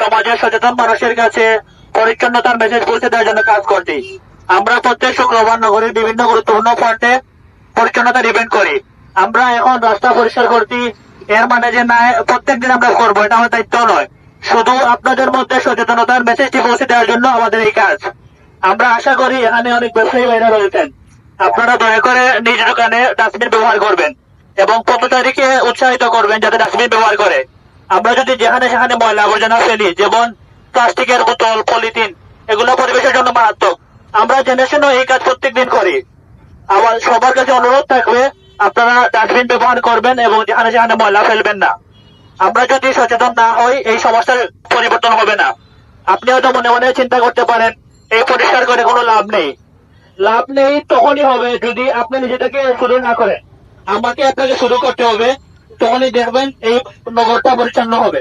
সমাজের সচেতন মানুষের কাছে পরিচ্ছন্নতার মেসেজ পৌঁছে দেওয়ার জন্য কাজ করছি। আমরা প্রত্যেক শুক্রবার নগরীর বিভিন্ন গুরুত্বপূর্ণ পয়েন্টে পরিচ্ছন্নতার ইভেন্ট করি। আমরা এখন রাস্তা পরিষ্কার করছি। এর মানে যে না প্রত্যেক দিন আমরা করব, এটা আমার দায়িত্ব নয়। শুধু আপনাদের মধ্যে সচেতনতার মেসেজটি পৌঁছে দেওয়ার জন্য আমাদের এই কাজ। আমরা আশা করি এখানে অনেক ব্যবসায়ী ভাইরা রয়েছেন। আপনারা দয়া করে নিজ দোকানে ডাস্টবিন ব্যবহার করবেন এবং পথচারীকে উৎসাহিত করবেন যাতে ডাস্টবিন ব্যবহার করে। আমরা যদি যেখানে সেখানে ময়লা আবর্জনা ফেলি, যেমন প্লাস্টিকের বোতল, পলিথিন, এগুলো পরিবেশের জন্য মারাত্মক। আমরা জেনে শুনে এই কাজ প্রত্যেক দিন করি। আমার সবার কাছে অনুরোধ থাকবে, আপনারা ডাস্টবিন ব্যবহার করবেন এবং যেখানে সেখানে ময়লা ফেলবেন না। আমরা যদি সচেতন না হই, এই সমস্যার পরিবর্তন হবে না। আপনি হয়তো মনে মনে চিন্তা করতে পারেন, এই পরিষ্কার করে কোনো লাভ নেই। লাভ নেই তখনই হবে যদি আপনি নিজেটাকে শুরু না করেন। আমাকে আপনাকে শুরু করতে হবে তখনই দেখবেন এই নগরটা পরিচ্ছন্ন হবে।